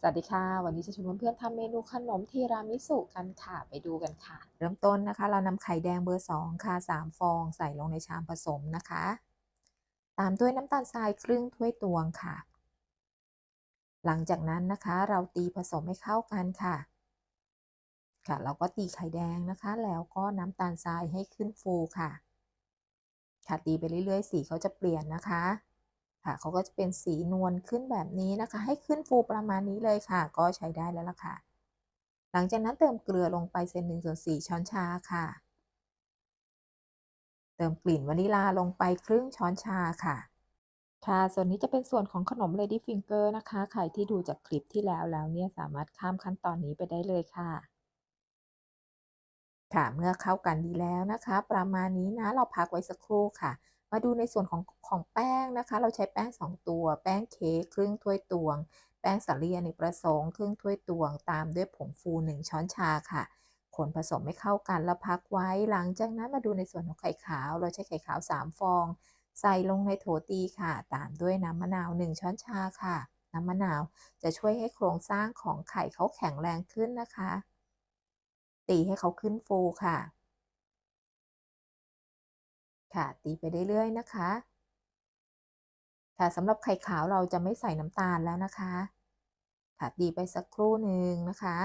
สวัสดีค่ะ วันนี้จะชวนเพื่อนๆทำเมนูขนมทีรามิสุกันค่ะไปดูกันค่ะ เริ่มต้นนะคะ เรานำไข่แดงเบอร์ 2 ค่ะ 3 ฟอง ใส่ลงในชามผสมนะคะ ตามด้วยน้ำตาลทรายครึ่งถ้วยตวงค่ะ หลังจากนั้นนะคะเราตีผสมให้เข้ากันค่ะ ค่ะเราก็ตีไข่แดงนะคะ แล้วก็น้ำตาลทรายให้ขึ้นฟูค่ะ ค่ะตีไปเรื่อยๆ สีเขาจะเปลี่ยนนะคะ ค่ะเขาก็จะเป็นสีนวลขึ้นแบบนี้นะคะ ให้ขึ้นฟูประมาณนี้เลยค่ะ ก็ใช้ได้แล้วล่ะค่ะ หลังจากนั้นเติมเกลือลงไปเศษหนึ่งส่วนสี่ช้อนชาค่ะ เติมกลิ่นวานิลาลงไปครึ่งช้อนชาค่ะค่ะ ส่วนนี้จะเป็นส่วนของขนม Lady Finger นะคะ ใครที่ดูจากคลิปที่แล้วแล้วเนี่ยสามารถข้ามขั้นตอนนี้ไปได้เลยค่ะ ค่ะ เมื่อเข้ากันดีแล้วนะคะ ประมาณนี้นะ เราพักไว้สักครู่ค่ะ มาดูในส่วนของของแป้งนะคะ เราใช้แป้ง 2 ตัว แป้งเค้กครึ่งถ้วยตวง แป้งสาลีอเนกประสงค์ครึ่งถ้วยตวง ตามด้วยผงฟู 1 ช้อนชาค่ะคนผสมให้เข้ากันแล้วพักไว้ หลังจากนั้นมาดูในส่วนของไข่ขาว เราใช้ไข่ขาว 3 ฟอง ใส่ลงในโถตีค่ะ ตามด้วยน้ำมะนาว 1 ช้อนชาค่ะ น้ำมะนาวจะช่วยให้โครงสร้างของไข่เขาแข็งแรงขึ้นนะคะ ตีให้เขาขึ้นฟูค่ะ ค่ะ ตีไปเรื่อยๆนะคะ ค่ะสำหรับไข่ขาวเราจะไม่ใส่น้ำตาลแล้วนะคะ ค่ะตีไปสักครู่หนึ่งนะคะ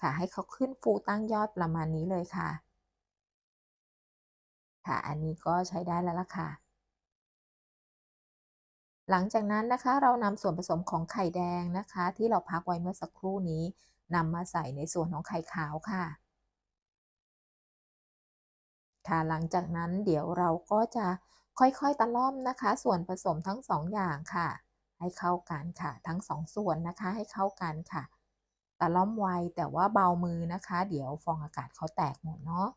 ค่ะให้เขาขึ้นฟูตั้งยอดประมาณนี้เลยค่ะ ค่ะอันนี้ก็ใช้ได้แล้วล่ะค่ะ หลังจากนั้นนะคะเรานำส่วนผสมของไข่แดงนะคะ ที่เราพักไว้เมื่อสักครู่นี้นำมาใส่ในส่วนของไข่ขาวค่ะ ค่ะหลังจากนั้นเดี๋ยวเราก็จะค่อยๆตะล่อมนะคะ ส่วนผสมทั้ง2ออย่างค่ะ ให้เข้ากันค่ะ ทั้ง2ส่วนนะคะให้เข้ากันค่ะตะล่อมไวแต่ว่าเบามือนะคะ เดี๋ยวฟองอากาศเขาแตกหมดเนาะ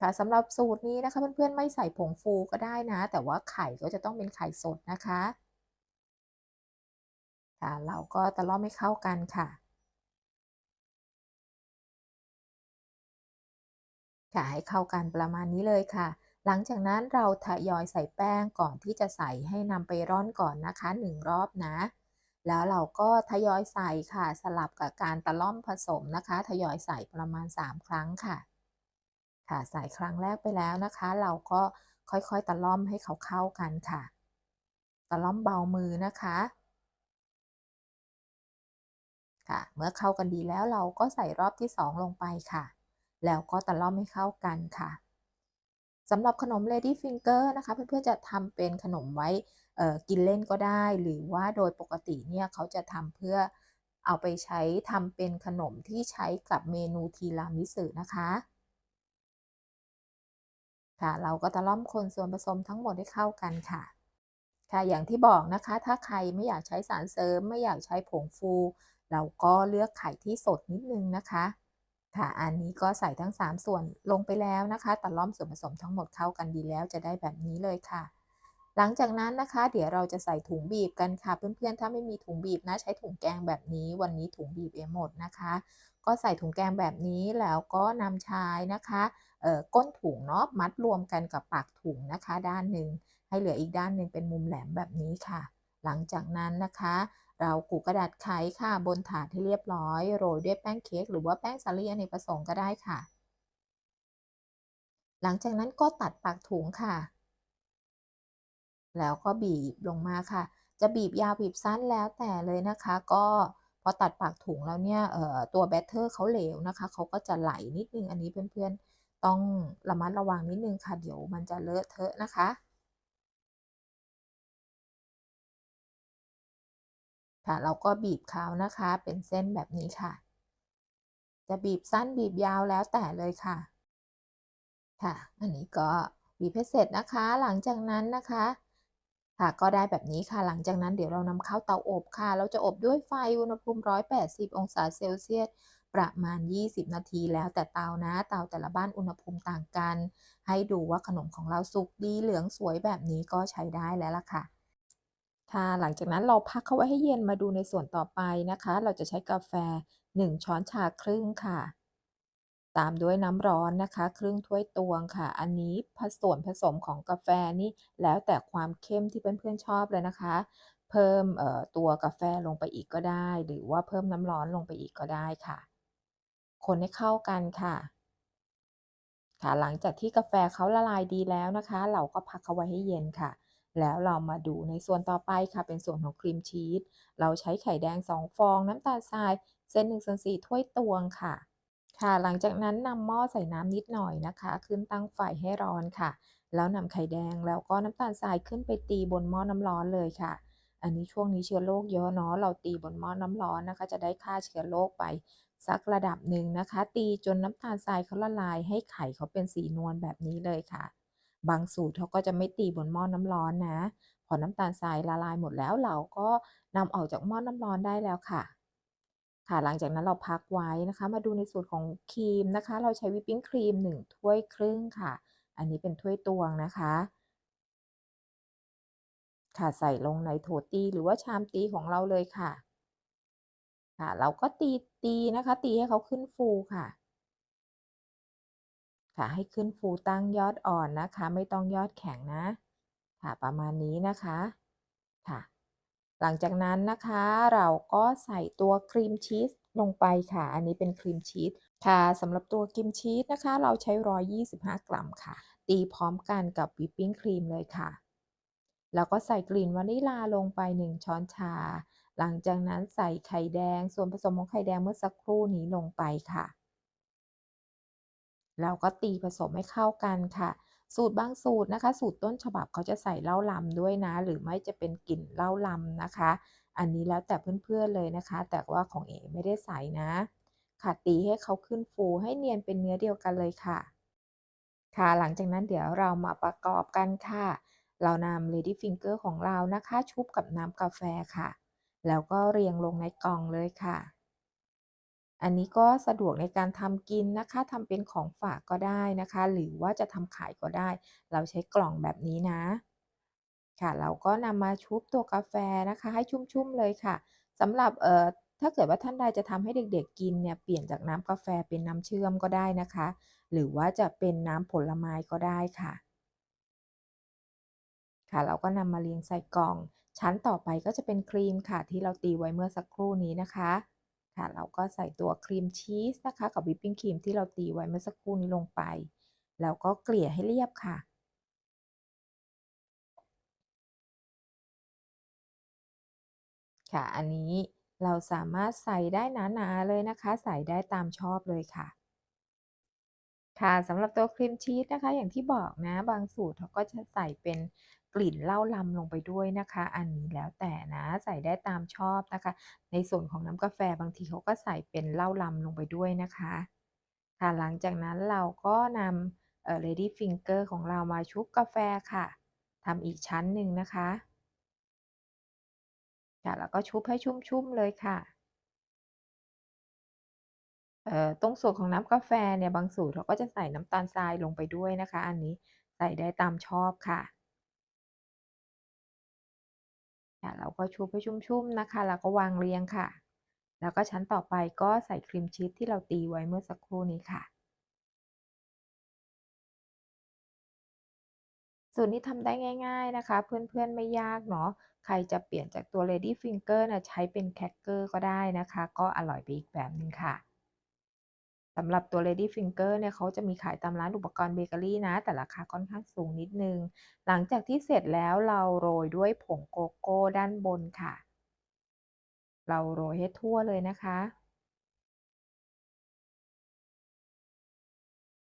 ค่ะสำหรับสูตรนี้นะคะเพื่อนๆไม่ใส่ผงฟูก็ได้นะ แต่ว่าไข่ก็จะต้องเป็นไข่สดนะคะค่ะเราก็ตะล่อมให้เข้ากันค่ะ ค่ะให้เข้ากันประมาณนี้เลยค่ะ หลังจากนั้นเราทยอยใส่แป้งก่อนที่จะใส่ให้นำไปร่อนก่อนนะคะ 1 รอบนะ แล้วเราก็ทยอยใส่ค่ะสลับกับการตะล่อมผสมนะคะ ทยอยใส่ประมาณ 3 ครั้งค่ะ ค่ะใส่ครั้งแรกไปแล้วนะคะ เราก็ค่อยๆตะล่อมให้เขาเข้ากันค่ะ ตะล่อมเบามือนะคะค่ะเมื่อเข้ากันดีแล้วเราก็ใส่รอบที่ 2 ลงไปค่ะ แล้วก็ตะล่อมให้เข้ากันค่ะสำหรับขนม Lady Finger นะคะเพื่อนๆจะทำเป็นขนมไว้กินเล่นก็ได้ หรือว่าโดยปกติเนี่ยเขาจะทำเพื่อเอาไปใช้ทำเป็นขนมที่ใช้กับเมนูทีรามิสุนะคะค่ะเราก็ตะล่อมคนส่วนผสมทั้งหมดให้เข้ากันค่ะ ค่ะอย่างที่บอกนะคะ ถ้าใครไม่อยากใช้สารเสริม ไม่อยากใช้ผงฟู เราก็เลือกไข่ที่สดนิดนึงนะคะ ค่ะอันนี้ก็ใส่ทั้ง 3 ส่วนลงไปแล้วนะคะตะล่อมส่วนผสมทั้งหมดเข้ากันดีแล้วจะได้แบบนี้เลยค่ะ หลังจากนั้นนะคะ เดี๋ยวเราจะใส่ถุงบีบกันค่ะ เพื่อนๆ ถ้าไม่มีถุงบีบนะใช้ถุงแกงแบบนี้ วันนี้ถุงบีบเองหมดนะคะ ก็ใส่ถุงแกงแบบนี้แล้วก็นำชายนะคะก้นถุงเนาะมัดรวมกันกับปากถุงนะคะ ด้านหนึ่งให้เหลืออีกด้านหนึ่งเป็นมุมแหลมแบบนี้ค่ะ หลังจากนั้นนะคะ เรากูกระดาษไขค่ะบนถาดให้เรียบร้อย โรยด้วยแป้งเค้กหรือว่าแป้งสาลีอเนกประสงค์ก็ได้ค่ะ หลังจากนั้นก็ตัดปากถุงค่ะ แล้วก็บีบลงมาค่ะ จะบีบยาวบีบสั้นแล้วแต่เลยนะคะ ก็พอตัดปากถุงแล้วเนี่ยตัวแบตเตอร์เขาเหลวนะคะเขาก็จะไหลนิดนึงอันนี้เพื่อนๆต้องระมัดระวังนิดนึงค่ะ เดี๋ยวมันจะเลอะเทอะนะคะ ค่ะ เราก็บีบเขานะคะ เป็นเส้นแบบนี้ค่ะ จะบีบสั้นบีบยาวแล้วแต่เลยค่ะ ค่ะ อันนี้ก็บีบให้เสร็จนะคะ หลังจากนั้นนะคะ ค่ะ ก็ได้แบบนี้ค่ะ หลังจากนั้นเดี๋ยวเรานำเข้าเตาอบค่ะ เราจะอบด้วยไฟอุณหภูมิ 180 องศาเซลเซียสประมาณ 20 นาทีแล้วแต่เตานะ เตาแต่ละบ้านอุณหภูมิต่างกัน ให้ดูว่าขนมของเราสุกดีเหลืองสวยแบบนี้ก็ใช้ได้แล้วล่ะค่ะ ค่ะหลังจากนั้นเราพักเขาไว้ให้เย็นมาดูในส่วนต่อไปนะคะ เราจะใช้กาแฟ 1 ช้อนชาครึ่งค่ะ ตามด้วยน้ำร้อนนะคะ ครึ่งถ้วยตวงค่ะ อันนี้ผสมผสมของกาแฟนี่แล้วแต่ความเข้มที่เพื่อนๆชอบเลยนะคะ เพิ่มตัวกาแฟลงไปอีกก็ได้ หรือว่าเพิ่มน้ำร้อนลงไปอีกก็ได้ค่ะ คนให้เข้ากันค่ะค่ะหลังจากที่กาแฟเขาละลายดีแล้วนะคะ เราก็พักเขาไว้ให้เย็นค่ะ แล้วเรามาดูในส่วนต่อไปค่ะเป็นส่วนของครีมชีส เราใช้ไข่แดง 2 ฟอง น้ำตาลทราย เส้น1ส่วน4ถ้วยตวงค่ะ ค่ะ หลังจากนั้นนำหม้อใส่น้ำนิดหน่อยนะคะ ขึ้นตั้งไฟให้ร้อนค่ะ แล้วนำไข่แดงแล้วก็น้ำตาลทรายขึ้นไปตีบนหม้อน้ำร้อนเลยค่ะ อันนี้ช่วงนี้เชื้อโรคเยอะเนาะ เราตีบนหม้อน้ำร้อนนะคะ จะได้ฆ่าเชื้อโรคไปสักระดับหนึ่งนะคะ ตีจนน้ำตาลทรายเขาละลายให้ไข่เขาเป็นสีนวลแบบนี้เลยค่ะ บางสูตรเขาก็จะไม่ตีบนหม้อน้ำร้อนนะ พอน้ำตาลทรายละลายหมดแล้วเราก็นำออกจากหม้อน้ำร้อนได้แล้วค่ะ ค่ะ หลังจากนั้นเราพักไว้นะคะ มาดูในส่วนของครีมนะคะ เราใช้วิปปิ้งครีม1ถ้วยครึ่งค่ะ อันนี้เป็นถ้วยตวงนะคะ ค่ะใส่ลงในโถตีหรือว่าชามตีของเราเลยค่ะ ค่ะ เราก็ตีตีนะคะ ตีให้เขาขึ้นฟูค่ะ ค่ะให้ขึ้นฟูตั้งยอดอ่อนนะคะ ไม่ต้องยอดแข็งนะ ค่ะประมาณนี้นะคะค่ะ หลังจากนั้นนะคะเราก็ใส่ตัวครีมชีสลงไปค่ะ อันนี้เป็นครีมชีสค่ะสำหรับตัวครีมชีสนะคะ เราใช้ 125 กรัมค่ะ ตีพร้อมกันกับวิปปิ้งครีมเลยค่ะ แล้วก็ใส่กลิ่นวานิลลาลงไป 1 ช้อนชา หลังจากนั้นใส่ไข่แดง ส่วนผสมของไข่แดงเมื่อสักครู่นี้ลงไปค่ะ แล้วก็ตีผสมให้เข้ากันค่ะ สูตรบางสูตรนะคะ สูตรต้นฉบับเขาจะใส่เหล้าลำด้วยนะ หรือไม่จะเป็นกลิ่นเหล้าลำนะคะ อันนี้แล้วแต่เพื่อนๆเลยนะคะ แต่ว่าของเอ๋ไม่ได้ใส่นะ ค่ะตีให้เขาขึ้นฟูให้เนียนเป็นเนื้อเดียวกันเลยค่ะ ค่ะหลังจากนั้นเดี๋ยวเรามาประกอบกันค่ะ เรานำ Lady Finger ของเรานะคะ ชุบกับน้ำกาแฟค่ะ แล้วก็เรียงลงในกล่องเลยค่ะ อันนี้ก็สะดวกในการทำกินนะคะทำเป็นของฝากก็ได้นะคะ หรือว่าจะทำขายก็ได้ เราใช้กล่องแบบนี้นะ ค่ะเราก็นำมาชุบตัวกาแฟนะคะ ให้ชุ่มๆเลยค่ะสำหรับเอ่อถ้าเกิดว่าท่านใดจะทำให้เด็กๆกินเนี่ยเปลี่ยนจากน้ำกาแฟเป็นน้ำเชื่อมก็ได้นะคะ หรือว่าจะเป็นน้ำผลไม้ก็ได้ค่ะ ค่ะเราก็นำมาเรียงใส่กล่อง ชั้นต่อไปก็จะเป็นครีมค่ะ ที่เราตีไว้เมื่อสักครู่นี้นะคะ ค่ะเราก็ใส่ตัวครีมชีสนะคะ กับวิปปิ้งครีมที่เราตีไว้เมื่อสักครู่นี้ลงไป แล้วก็เกลี่ยให้เรียบค่ะ ค่ะ อันนี้เราสามารถใส่ได้หนาๆเลยนะคะ ใส่ได้ตามชอบเลยค่ะ ค่ะสำหรับตัวครีมชีสนะคะ อย่างที่บอกนะ บางสูตรเขาก็จะใส่เป็นกลิ่นเหล้าลำลงไปด้วยนะคะ อันนี้แล้วแต่นะใส่ได้ตามชอบนะคะ ในส่วนของน้ำกาแฟบางทีเขาก็ใส่เป็นเหล้าลำลงไปด้วยนะคะ ค่ะหลังจากนั้นเราก็นำเอ่อ Lady Finger ของเรามาชุบกาแฟค่ะทำอีกชั้นหนึ่งนะคะค่ะแล้วก็ชุบให้ชุ่มๆเลยค่ะ ตรงส่วนของน้ำกาแฟเนี่ยบางสูตรเขาก็จะใส่น้ำตาลทรายลงไปด้วยนะคะ อันนี้ใส่ได้ตามชอบค่ะเราก็ชุบให้ชุ่มๆนะคะ แล้วก็วางเรียงค่ะ แล้วก็ชั้นต่อไปก็ใส่ครีมชีสที่เราตีไว้เมื่อสักครู่นี้ค่ะ สูตรนี้ทำได้ง่าย ๆนะคะ เพื่อนๆไม่ยากเนาะ ใครจะเปลี่ยนจากตัว Lady Finger นะใช้เป็นแครกเกอร์ก็ได้นะคะ ก็อร่อยไปอีกแบบหนึ่งค่ะ สำหรับตัว Lady Finger เนี่ยเขาจะมีขายตามร้านอุปกรณ์เบเกอรี่นะ แต่ราคาค่อนข้างสูงนิดนึง หลังจากที่เสร็จแล้วเราโรยด้วยผงโกโก้ด้านบนค่ะ เราโรยให้ทั่วเลยนะคะ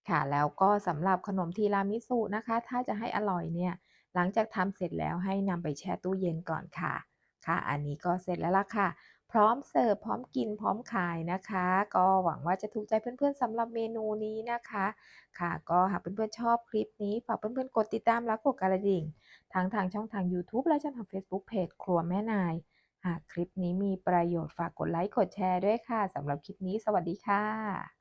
ค่ะแล้วก็สำหรับขนมทีรามิสุนะคะ ถ้าจะให้อร่อยเนี่ย หลังจากทำเสร็จแล้วให้นำไปแช่ตู้เย็นก่อนค่ะ ค่ะ อันนี้ก็เสร็จแล้วล่ะค่ะ พร้อมเสิร์ฟพร้อมกินพร้อมขายนะคะ ก็หวังว่าจะถูกใจเพื่อนๆสำหรับเมนูนี้นะคะ ค่ะก็หากเพื่อนๆชอบคลิปนี้ฝากเพื่อนๆกดติดตามและกดกระดิ่งทั้งทางช่องทางยูทูบและช่องทางเฟซบุ๊กเพจครัวแม่นาย หากคลิปนี้มีประโยชน์ฝากกดไลค์กดแชร์ด้วยค่ะสำหรับคลิปนี้สวัสดีค่ะ